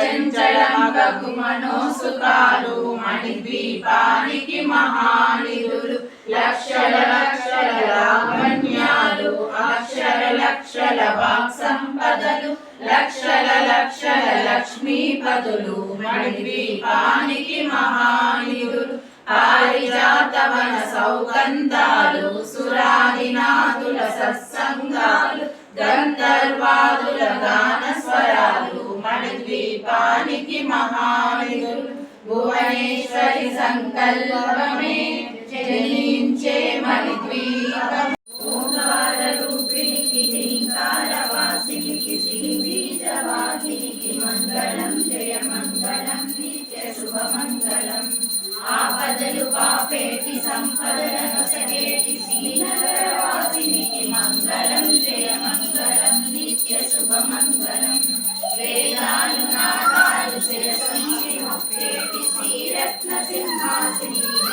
చంచలమగకు మనోసుకాలు మణిద్వీపానికి మహానిధులు. లక్షల లక్షల లావణ్యాలు అక్షర లక్షల వాక్ సంపదలు లక్షల లక్షల లక్ష్మీపదులు మణిద్వీపానికి మహానిధులు. పారిజాతవన సౌగంధాలు సురాదినాథుల సత్సంగాలు. గంధర్వాదుల గాన మణిద్వీపానికి మహావిదు భువనేశ్వరి సంకల్పమే జనించే మణిద్వీపం ఓంకారూపిణికి శ్రీంకారవాసినికి శ్రీబీజవాహినికి మంగళం జయ మంగళం నిత్య శుభమంగళం ఆపదలు పాపేటి సంపదలను సగేటి శ్రీనగరవాసినికి మంగళం జయ మంగళం నిత్య శుభమంగళం వేదాలు నాగా nas imagens.